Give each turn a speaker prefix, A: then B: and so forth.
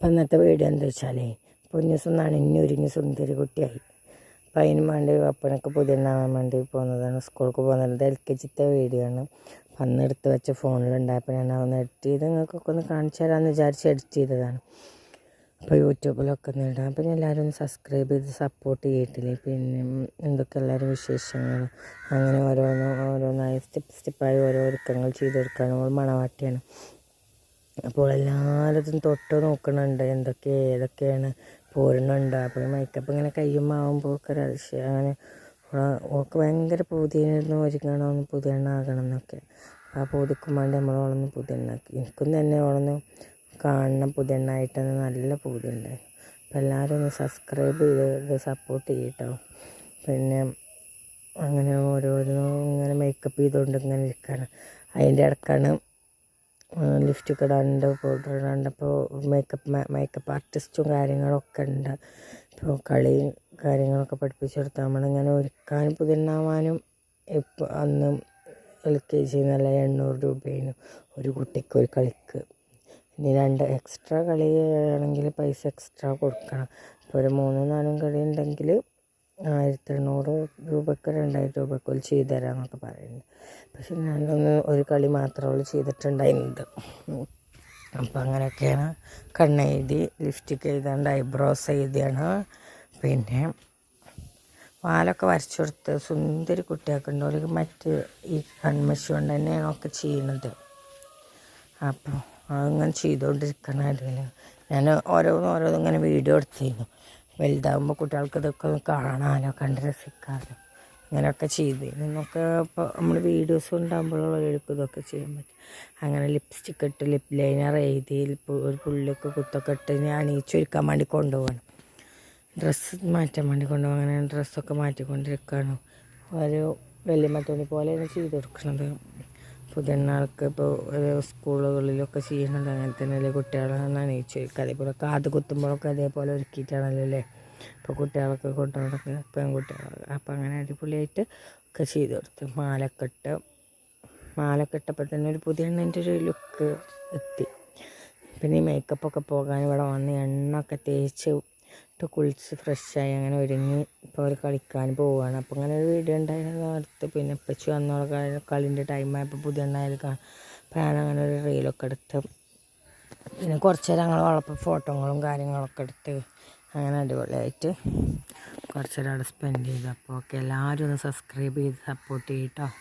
A: അപ്പം ഇന്നത്തെ വീഡിയോ എന്താ വെച്ചാലേ പൊന്നുസം ഇനി ഒരുങ്ങി സുന്ദരി കുട്ടിയായി. അപ്പം അതിന് വേണ്ടി അപ്പനൊക്കെ പുതിയണ്ണാവാൻ വേണ്ടി പോകുന്നതാണ് സ്കൂൾക്ക് പോകുന്നത് എൽ കെ ജിത്തെ വീഡിയോ ആണ് അന്ന് എടുത്ത് വെച്ച ഫോണിലുണ്ടായപ്പോൾ ഞാൻ അതൊന്ന് എഡിറ്റ് ചെയ്ത് നിങ്ങൾക്കൊക്കെ ഒന്ന് കാണിച്ചു തരാമെന്ന് വിചാരിച്ച് എഡിറ്റ് ചെയ്തതാണ്. അപ്പോൾ യൂട്യൂബിലൊക്കെ ഒന്ന് ഇടാം. പിന്നെ എല്ലാവരും ഒന്ന് സബ്സ്ക്രൈബ് ചെയ്ത് സപ്പോർട്ട് ചെയ്തിട്ടില്ലേ പിന്നെ എന്തൊക്കെ എല്ലാവരും വിശേഷങ്ങൾ അങ്ങനെ ഓരോന്ന് ഓരോന്നായി സ്റ്റെപ്പ് സ്റ്റെപ്പായി ഓരോ ഒരുക്കങ്ങൾ ചെയ്തെടുക്കുകയാണ് നമ്മൾ മണവാട്ടിയാണ്. അപ്പോൾ എല്ലാവരും തൊട്ട് നോക്കണുണ്ട് എന്തൊക്കെ ഏതൊക്കെയാണ് പോരുന്നുണ്ട്. അപ്പോൾ മേക്കപ്പ് ഇങ്ങനെ കയ്യുമ്പോൾ ഒക്കെ അതിശയം അങ്ങനെ ഓൾക്ക് ഭയങ്കര ഒരുക്കണം ഒന്ന് പുതിയെണ്ണാകണം എന്നൊക്കെ. ആ പൂതിക്കും നമ്മൾ ഓളൊന്ന് പുതിയെണ്ണാക്കി. എനിക്കും തന്നെ ഓളൊന്ന് കാണണം പുതിയെണ്ണായിട്ടെന്ന് നല്ല പൂതിയുണ്ടായി അപ്പം എല്ലാവരും ഒന്ന് സബ്സ്ക്രൈബ് ചെയ്ത് സപ്പോർട്ട് ചെയ്യട്ടോ. പിന്നെ അങ്ങനെ ഓരോരോ ഇങ്ങനെ മേക്കപ്പ് ചെയ്തുകൊണ്ട് ഇങ്ങനെ ഇരിക്കുകയാണ് അതിന്റെ ഇടക്കാണ് ലിഫ്റ്റൊക്കെ ഇടാനുണ്ട് പൗഡർ ഇടാനുണ്ട്. അപ്പോൾ മേക്കപ്പ് മേക്കപ്പ് ആർട്ടിസ്റ്റും കാര്യങ്ങളൊക്കെ ഉണ്ട്. ഇപ്പോൾ കളിയും കാര്യങ്ങളൊക്കെ പഠിപ്പിച്ചു കൊടുത്താൽ നമ്മളിങ്ങനെ ഒരുക്കാനും പുതിയണ്ണാവാനും ഇപ്പോൾ അന്ന് എൽ കെ ജി നല്ല എണ്ണൂറ് രൂപയാണ് ഒരു കുട്ടിക്ക് ഒരു കളിക്ക്. ഇനി രണ്ട് എക്സ്ട്രാ കളി ആണെങ്കിൽ പൈസ എക്സ്ട്രാ കൊടുക്കണം. ഇപ്പോൾ ഒരു മൂന്നും നാലും കളി ഉണ്ടെങ്കിൽ ആയിരത്തി എണ്ണൂറ് രൂപയ്ക്ക് രണ്ടായിരം രൂപയ്ക്ക് ഒരു ചെയ്തു തരാമെന്നൊക്കെ പറയുന്നുണ്ട് പക്ഷെ ഞാനൊന്ന് ഒരു കളി മാത്രമേ ഉള്ളൂ ചെയ്തിട്ടുണ്ടായിരുന്നത് അപ്പം അങ്ങനെയൊക്കെയാണ് കണ്ണെഴുതി ലിപ്സ്റ്റിക്ക് എഴുതാണ്ട് ഐബ്രോസ് എഴുതിയാണ്. പിന്നെ വാലൊക്കെ വരച്ചു കൊടുത്ത് സുന്ദരി കുട്ടിയാക്കുന്നുണ്ട് ഒരു മറ്റ് ഈ കൺമഷി കൊണ്ട് തന്നെയാണ് ഒക്കെ ചെയ്യണത്. അപ്പോൾ അങ്ങനെ ചെയ്തുകൊണ്ടിരിക്കണ ഞാൻ ഓരോന്നും ഓരോന്നും ഇങ്ങനെ വീഡിയോ എടുത്തിരുന്നു. വലുതാകുമ്പോൾ കുട്ടികൾക്ക് ഇതൊക്കെ കാണാനോ കണ്ട് രസിക്കാനോ അങ്ങനെയൊക്കെ ചെയ്ത്. നിന്നൊക്കെ ഇപ്പോൾ നമ്മൾ വീഡിയോസ് ഉണ്ടാകുമ്പോഴുള്ള എഴുപ്പ് ഇതൊക്കെ ചെയ്യാൻ പറ്റും. അങ്ങനെ ലിപ്സ്റ്റിക്ക് ഇട്ട് ലിപ് ലൈനർ എഴുതി ഒരു പുള്ളിയൊക്കെ കുത്തൊക്കെ ഇട്ട് ഞാൻ അണിയിച്ചൊരുക്കാൻ വേണ്ടി കൊണ്ടുപോകണം. ഡ്രസ്സ് മാറ്റാൻ വേണ്ടി കൊണ്ടുപോകും അങ്ങനെ ഡ്രസ്സൊക്കെ മാറ്റിക്കൊണ്ടിരിക്കുകയാണ് ഒരു വലിയ പോലെ പോലെയാണ് ചെയ്ത് കൊടുക്കുന്നത്. പുതിയണ്ണാൾക്ക് ഇപ്പോൾ സ്കൂളുകളിലൊക്കെ ചെയ്യുന്നുണ്ട്. അങ്ങനെ തന്നെയല്ലേ കുട്ടികളെ അണിയിച്ചൊരുക്കുക അതേപോലെ കാത് കുത്തുമ്പോഴൊക്കെ അതേപോലെ ഒരുക്കിയിട്ടാണല്ലോ അല്ലേ? ഇപ്പോൾ കുട്ടികളൊക്കെ കൊണ്ടുപോകണൊക്കെ പെൺകുട്ടികൾ അപ്പോൾ അങ്ങനെ അടിപൊളിയായിട്ട് ഒക്കെ ചെയ്ത് കൊടുത്തു മാലക്കെട്ട്. മാലക്കെട്ടപ്പോൾ തന്നെ ഒരു പുതിയ എണ്ണന്റെ ഒരു ലുക്ക് എത്തി. പിന്നെ ഈ മേക്കപ്പൊക്കെ പോകാൻ ഇവിടെ വന്ന് എണ്ണൊക്കെ തേച്ച് ഇട്ട് കുളിച്ച് ഫ്രഷായി അങ്ങനെ ഒരുങ്ങി ഇപ്പോൾ അവർ കളിക്കാൻ പോവുകയാണ് അപ്പോൾ അങ്ങനെ ഒരു വീഡിയോ ഉണ്ടായിരുന്നു അടുത്ത് പിന്നെ ഇപ്പച്ചി വന്നോളെ കളിന്റെ ടൈമായപ്പോൾ പുതിയ എണ്ണയിൽ കാണാം. അപ്പോൾ അങ്ങനെ ഒരു റീലൊക്കെ എടുത്ത് പിന്നെ കുറച്ച് നേരം ഞങ്ങൾ വളപ്പ് ഫോട്ടോകളും കാര്യങ്ങളൊക്കെ എടുത്ത് അങ്ങനെ അടിപൊളിയായിട്ട് കുറച്ച് നേരം അവിടെ സ്പെൻഡ് ചെയ്തു. അപ്പോൾ ഒക്കെ എല്ലാവരും ഒന്ന് സബ്സ്ക്രൈബ് ചെയ്ത് സപ്പോർട്ട് ചെയ്യട്ടോ